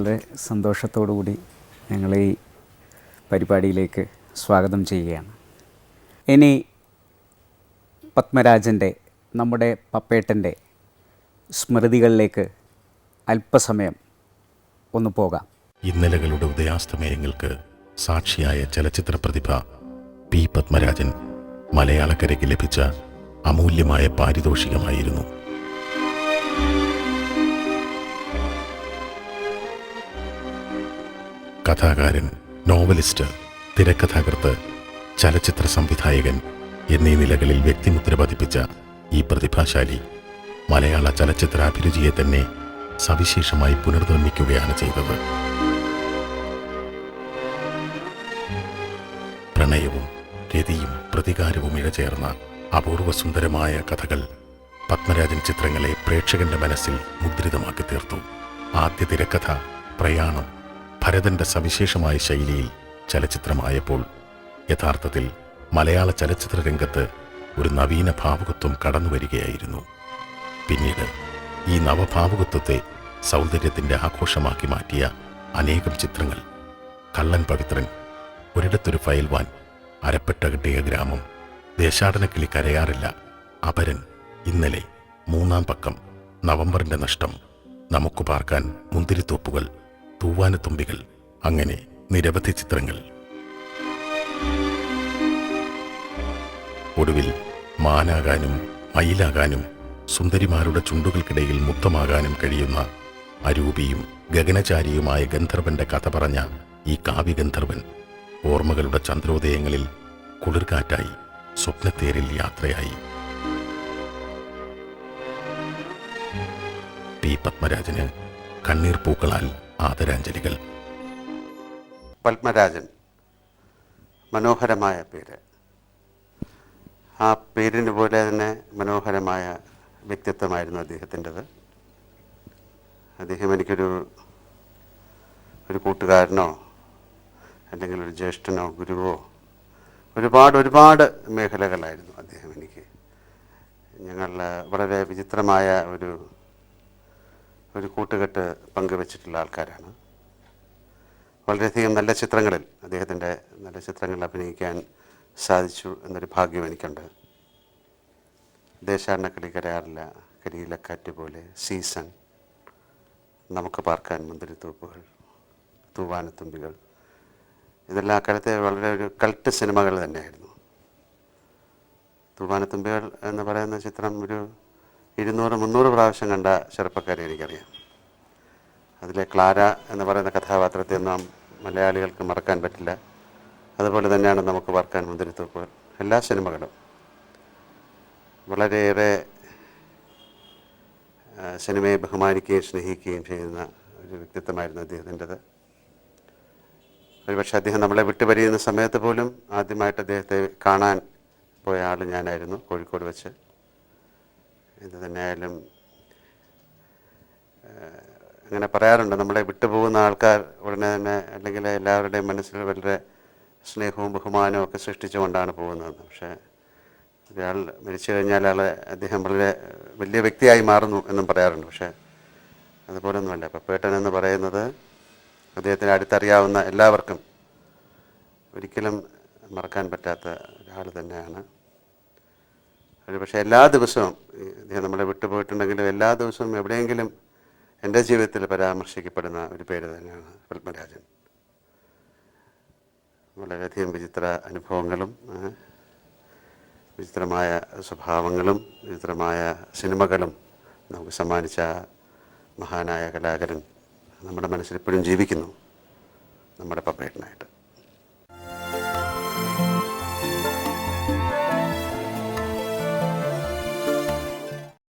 വളരെ സന്തോഷത്തോടു കൂടി ഞങ്ങളെ ഈ പരിപാടിയിലേക്ക് സ്വാഗതം ചെയ്യുകയാണ്. ഇനി പത്മരാജന്റെ നമ്മുടെ പപ്പേട്ടന്റെ സ്മൃതികളിലേക്ക് അല്പസമയം ഒന്ന് പോകാം. ഇന്നലകളുടെ ഉദയാസ്തമയങ്ങൾക്ക് സാക്ഷിയായ ചലച്ചിത്ര പ്രതിഭ പി പത്മരാജൻ മലയാളക്കരയ്ക്ക് ലഭിച്ച അമൂല്യമായ പാരിതോഷികമായിരുന്നു. കഥാകാരൻ നോവലിസ്റ്റ് തിരക്കഥാകൃത്ത് ചലച്ചിത്ര സംവിധായകൻ എന്നീ നിലകളിൽ വ്യക്തിമുദ്ര പതിപ്പിച്ച ഈ പ്രതിഭാശാലി മലയാള ചലച്ചിത്ര അഭിരുചിയെ തന്നെ സവിശേഷമായി പുനർനിർമ്മിക്കുകയാണ് ചെയ്തത്. പ്രണയവും രതിയും പ്രതികാരവും ഇഴചേർന്ന അപൂർവ സുന്ദരമായ കഥകൾ പത്മരാജൻ ചിത്രങ്ങളെ പ്രേക്ഷകന്റെ മനസ്സിൽ മുദ്രിതമാക്കി തീർത്തു ആദ്യ തിരക്കഥ പ്രയാണം ഭരതന്റെ സവിശേഷമായ ശൈലിയിൽ ചലച്ചിത്രമായപ്പോൾ യഥാർത്ഥത്തിൽ മലയാള ചലച്ചിത്ര രംഗത്ത് ഒരു നവീന ഭാവുകത്വം കടന്നുവരികയായിരുന്നു. പിന്നീട് ഈ നവഭാവുകത്വത്തെ സൗന്ദര്യത്തിന്റെ ആഘോഷമാക്കി മാറ്റിയ അനേകം ചിത്രങ്ങൾ കള്ളൻ പവിത്രൻ ഒരിടത്തൊരു ഫയൽവാൻ അരപ്പെട്ട കിട്ടിയ ഗ്രാമം ദേശാടനക്കിളി കരയാറില്ല അപരൻ ഇന്നലെ മൂന്നാം പക്കം നവംബറിന്റെ നഷ്ടം നമുക്ക് പാർക്കാൻ മുന്തിരിത്തോപ്പുകൾ തൂവാനത്തുമ്പികൾ അങ്ങനെ നിരവധി ചിത്രങ്ങൾ. ഒടുവിൽ മാനാകാനും മയിലാകാനും സുന്ദരിമാരുടെ ചുണ്ടുകൾക്കിടയിൽ മുത്തമാകാനും കഴിയുന്ന അരൂപിയും ഗഗനചാരിയുമായ ഗന്ധർവന്റെ കഥ പറഞ്ഞ ഈ കാവ്യഗന്ധർവൻ ഓർമ്മകളുടെ ചന്ദ്രോദയങ്ങളിൽ കുളിർകാറ്റായി സ്വപ്നത്തേരിൽ യാത്രയായി. പി പത്മരാജന് കണ്ണീർ പൂക്കളാൽ ആദരാഞ്ജലികൾ. പത്മരാജൻ. മനോഹരമായ പേര്. ആ പേരിന് പോലെ തന്നെ മനോഹരമായ വ്യക്തിത്വമായിരുന്നു അദ്ദേഹത്തിന്റെത്. അദ്ദേഹം എനിക്കൊരു ഒരു കൂട്ടുകാരനോ അല്ലെങ്കിൽ ഒരു ജ്യേഷ്ഠനോ ഗുരുവോ ഒരുപാട് ഒരുപാട് മേഖലകളായിരുന്നു അദ്ദേഹം എനിക്ക്. ഞങ്ങൾ വളരെ വിചിത്രമായ ഒരു ഒരു കൂട്ടുകെട്ട് പങ്കുവച്ചിട്ടുള്ള ആൾക്കാരാണ്. വളരെയധികം നല്ല ചിത്രങ്ങളിൽ അദ്ദേഹത്തിന്റെ നല്ല ചിത്രങ്ങളിൽ അഭിനയിക്കാൻ സാധിച്ചു എന്നൊരു ഭാഗ്യം എനിക്കുണ്ട്. ദേശാടനക്കളി കരയാറില്ല കരിയിലക്കാറ്റ് പോലെ സീസൺ നമുക്ക് പാർക്കാൻ മുന്തിരിത്തൂപ്പുകൾ തൂവാനത്തുമ്പികൾ ഇതെല്ലാം അക്കാലത്തെ വളരെ ഒരു കൾട്ട് സിനിമകൾ തന്നെയായിരുന്നു. തൂവാനത്തുമ്പികൾ എന്ന് പറയുന്ന ചിത്രം ഒരു ഇരുന്നൂറ് മുന്നൂറ് പ്രാവശ്യം കണ്ട ചെറുപ്പക്കാരെ എനിക്കറിയാം. അതിലെ ക്ലാര എന്ന് പറയുന്ന കഥാപാത്രത്തെ നാം മലയാളികൾക്ക് മറക്കാൻ പറ്റില്ല. അതുപോലെ തന്നെയാണ് നമുക്ക് വർക്കാൻ മുന്തിരിത്തോപ്പുകൾ എല്ലാ സിനിമകളും. വളരെയേറെ സിനിമയെ ബഹുമാനിക്കുകയും സ്നേഹിക്കുകയും ചെയ്യുന്ന ഒരു വ്യക്തിത്വമായിരുന്നു അദ്ദേഹത്തിന്റെത്. ഒരുപക്ഷെ അദ്ദേഹം നമ്മളെ വിട്ടുപരിയുന്ന സമയത്ത് പോലും ആദ്യമായിട്ട് അദ്ദേഹത്തെ കാണാൻ പോയ ആൾ ഞാനായിരുന്നു കോഴിക്കോട് വെച്ച്. ഇത് തന്നെയായാലും അങ്ങനെ പറയാറുണ്ട്. നമ്മളെ വിട്ടുപോകുന്ന ആൾക്കാർ ഉടനെ തന്നെ അല്ലെങ്കിൽ എല്ലാവരുടെയും മനസ്സിൽ വളരെ സ്നേഹവും ബഹുമാനവും ഒക്കെ സൃഷ്ടിച്ചുകൊണ്ടാണ് പോകുന്നത്. പക്ഷേ ഒരാൾ മരിച്ചു കഴിഞ്ഞാൽ ആൾ അദ്ദേഹം വളരെ വലിയ വ്യക്തിയായി മാറുന്നു എന്നും പറയാറുണ്ട്. പക്ഷേ അതുപോലൊന്നുമല്ല. പപ്പേട്ടൻ എന്ന് പറയുന്നത് അദ്ദേഹത്തിന് അടുത്തറിയാവുന്ന എല്ലാവർക്കും ഒരിക്കലും മറക്കാൻ പറ്റാത്ത ഒരാൾ തന്നെയാണ്. ഒരു പക്ഷേ എല്ലാ ദിവസവും ഞാൻ നമ്മളെ വിട്ടുപോയിട്ടുണ്ടെങ്കിലും എല്ലാ ദിവസവും എവിടെയെങ്കിലും എന്റെ ജീവിതത്തിൽ പരാമർശിക്കപ്പെടുന്ന ഒരു പേര് തന്നെയാണ് പത്മരാജൻ. വളരെയധികം വിചിത്ര അനുഭവങ്ങളും വിചിത്രമായ സ്വഭാവങ്ങളും വിചിത്രമായ സിനിമകളും നമുക്ക് സമ്മാനിച്ച മഹാനായ കലാകാരൻ നമ്മുടെ മനസ്സിൽ എപ്പോഴും ജീവിക്കുന്നു നമ്മുടെ പപ്പേട്ടനായിട്ട്